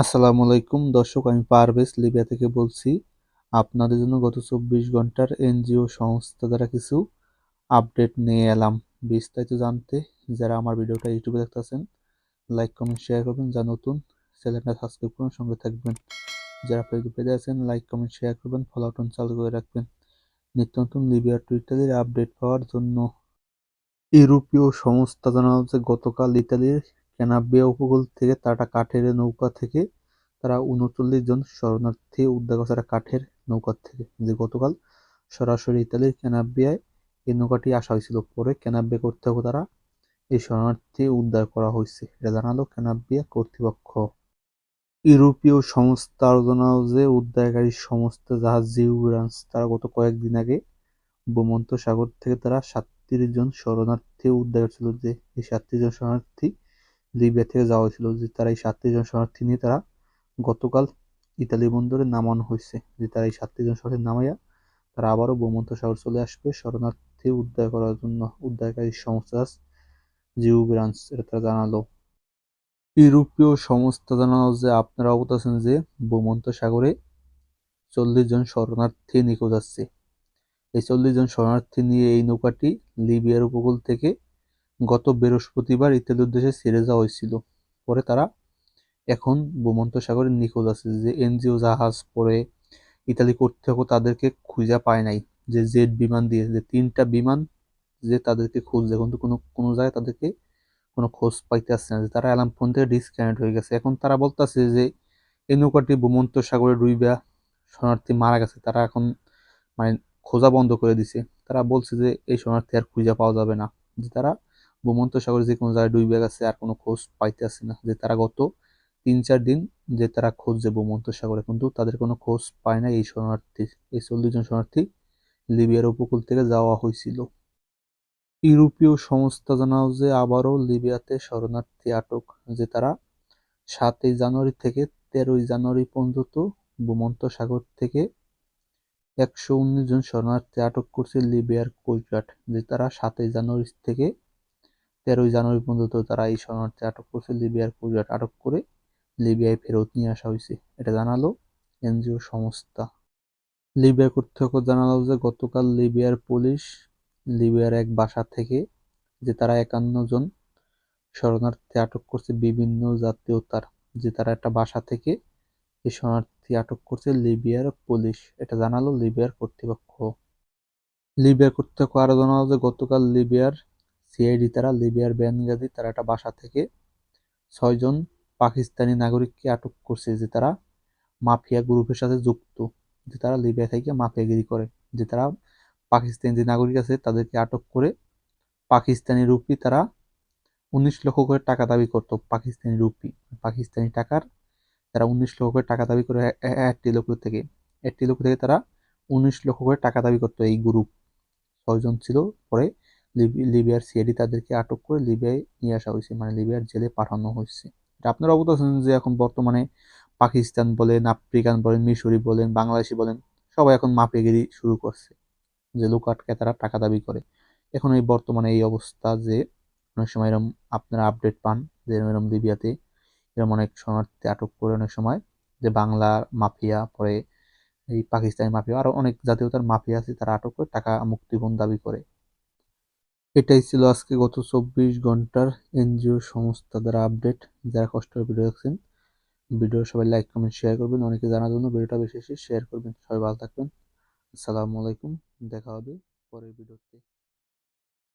আসসালামু আলাইকুম। দর্শক, আমি পারভেজ লিবিয়া থেকে বলছি, আপনাদের জন্য গত চব্বিশ ঘণ্টার এনজিও সংস্থা দ্বারা কিছু আপডেট নিয়ে এলাম। বিস্তারিত জানতে যারা আমার ভিডিওটা ইউটিউবে দেখতেছেন, লাইক, কমেন্ট, শেয়ার করবেন। যা নতুন, চ্যানেলটা সাবস্ক্রাইব করুন, সঙ্গে থাকবেন। যারা ফেসবুক পেজে আছেন, লাইক, কমেন্ট, শেয়ার করবেন, ফলো বাটন চালু করে রাখবেন। নিত্য নতুন লিবিয়ার টুইটারের আপডেট পাওয়ার জন্য ইউরোপীয় সংস্থা জানানো যে গতকাল ইতালির ক্যানাবিয়া উপকূল থেকে তারা কাঠের নৌকা থেকে তারা উনচল্লিশ জন শরণার্থী উদ্ধার করছে একটা কাঠের নৌকা থেকে। যে গতকাল সরাসরি ইতালির ক্যানাবিয়ায় এই নৌকাটি আসা হয়েছিল। পরে ক্যানাবিয়া কর্তৃপক্ষ তারা এই শরণার্থী উদ্ধার করা হয়েছে। এটা জানালো ক্যানাবিয়া কর্তৃপক্ষ। ইউরোপীয় সংস্থা জানালো যে উদ্ধারকারী সংস্থা জাহাজ জিউরান্স, তারা গত কয়েকদিন আগে ভূমন্ত সাগর থেকে তারা সাতত্রিশ জন শরণার্থী উদ্ধার ছিল যে এই সাতত্রিশ জন শরণার্থী লিবিয়া থেকে যাওয়া হয়েছিল যে তারা এই সাতত্রিশ জন শরণার্থী নিয়ে তারা গতকাল ইতালি বন্দরে নামানো হয়েছে। যে তারা এই সাতত্রিশ জন শরণার্থী নামাইয়া তারা আবারও ভূমন্ত সাগর চলে আসবে। শরণার্থী উদ্ধার করার জন্য উদ্ধারকারী সংস্থা জিউ ব্রাঞ্চ, এটা তারা জানালো। ইউরোপীয় সংস্থা জানালো যে আপনারা অবগত আছেন যে ভূমন্ত সাগরে চল্লিশ জন শরণার্থী নিখোঁজ আসছে এই চল্লিশ জন শরণার্থী নিয়ে এই নৌকাটি লিবিয়ার উপকূল থেকে গত বৃহস্পতিবার ইতালির উদ্দেশ্যে ছেড়ে যাওয়া হয়েছিল। পরে তারা এখন ভূমন্ত সাগরে নিখোঁজ আছে। যে এনজিও জাহাজ পরে ইতালি কর্তৃপক্ষ তাদেরকে খুঁজে পায় নাই। যে জেট বিমান দিয়ে, যে তিনটা বিমান যে তাদেরকে খুঁজছে। কিন্তু কোনো কোনো জায়গায় তাদেরকে কোনো খোঁজ পাইতে আসছে না। যে তারা অ্যালার্ম ফোন থেকে ডিসকানেক্ট হয়ে গেছে। এখন তারা বলতেছে যে এই নৌকাটি ভূমন্ত সাগরে ডুইবা শরণার্থী মারা গেছে। তারা এখন মানে খোঁজা বন্ধ করে দিছে। তারা বলছে যে এই শরণার্থী আর খুঁজে পাওয়া যাবে না। যে তারা ভূমন্ত সাগরে যে কোনো জায়গায় ডুবে গেছে, আর কোনো খোঁজ পাইতে আসে না যে তারা গত তিন চার দিন যে তারা খুঁজছে ভূমন্ত সাগরে, কিন্তু তাদের কোনো খোঁজ পায় না এই শরণার্থী, এই চল্লিশ জন শরণার্থী লিবিয়ার উপকূল থেকে যাওয়া হয়েছিল। ইউরোপীয় সংস্থা জানাও যে আবারও লিবিয়াতে শরণার্থী আটক, যে তারা সাতই জানুয়ারি থেকে তেরোই জানুয়ারি পর্যন্ত ভূমন্ত সাগর থেকে একশো উনিশ জন শরণার্থী আটক করছে লিবিয়ার কোইটাট যে তারা সাতই জানুয়ারি থেকে তেরোই জানুয়ারি পর্যন্ত তারা এই শরণার্থী আটক করছে। লিবিয়ার কোইটাট আটক করে লিবিয়ায় ফেরত নিয়ে আসা হয়েছে। এটা জানালো এনজিও সংস্থা। লিবিয়া কর্তৃপক্ষ জানালো যে গতকাল লিবিয়ার পুলিশ লিবিয়ার এক বাসা থেকে যে তারা একান্ন জন শরণার্থী আটক করছে বিভিন্ন জাতীয়তার, যে তারা একটা বাসা থেকে এই শরণার্থী আটক করছে লিবিয়ার পুলিশ। এটা জানালো লিবিয়ার কর্তৃপক্ষ। লিবিয়ার কর্তৃপক্ষ আরও জানালো যে গতকাল লিবিয়ার সিআইডি তারা, লিবিয়ার বেনগাজি তারা একটা বাসা থেকে ছয়জন পাকিস্তানি নাগরিককে আটক করছে যে তারা মাফিয়া গ্রুপের সাথে যুক্ত, যে তারা লিবিয়া থেকে মাফিয়াগিরি করে, যে তারা পাকিস্তানি যে নাগরিক আছে তাদেরকে আটক করে পাকিস্তানি রুপি তারা উনিশ লক্ষ করে টাকা দাবি করতো, পাকিস্তানি রুপি, পাকিস্তানি টাকার তারা উনিশ লক্ষ করে টাকা দাবি করে একটি লোক থেকে, একটি লোক থেকে তারা উনিশ লক্ষ করে টাকা দাবি করতো এই গ্রুপ, ছয়জন ছিল পরে লিবিয়ার সিআইডি তাদেরকে আটক করে লিবিয়ায় নিয়ে আসা হয়েছে মানে লিবিয়ার জেলে পাঠানো হয়েছে। এটা আপনারা অবগত আছেন যে এখন বর্তমানে পাকিস্তান বলেন, আফ্রিকান বলেন, মিশরি বলেন, বাংলাদেশি বলেন, সবাই এখন মাপিয়াগিরি শুরু করছে যে লোক আটকে তারা টাকা দাবি করে। এখন এই বর্তমানে এই অবস্থা যে অনেক সময় এরকম আপনারা আপডেট পান যে এরকম লিবিয়াতে এরম অনেক শরণার্থী আটক করে অনেক সময় যে বাংলার মাফিয়া, পরে এই পাকিস্তানি মাফিয়া, আরও অনেক জাতীয়তার মাফিয়া আছে, তারা আটক করে টাকা মুক্তিপণ দাবি করে। এটাই ছিল আজকে গত চব্বিশ ঘণ্টার এনজিও সংস্থা দ্বারা আপডেট যারা কষ্ট ভিডিও দেখছেন ভিডিও সবাই লাইক কমেন্ট শেয়ার করবেন। অনেকে জানার জন্য ভিডিওটা বেশি শেয়ার করবেন। সবাই ভালো থাকবেন। আসসালামু আলাইকুম। দেখা হবে পরের ভিডিওতে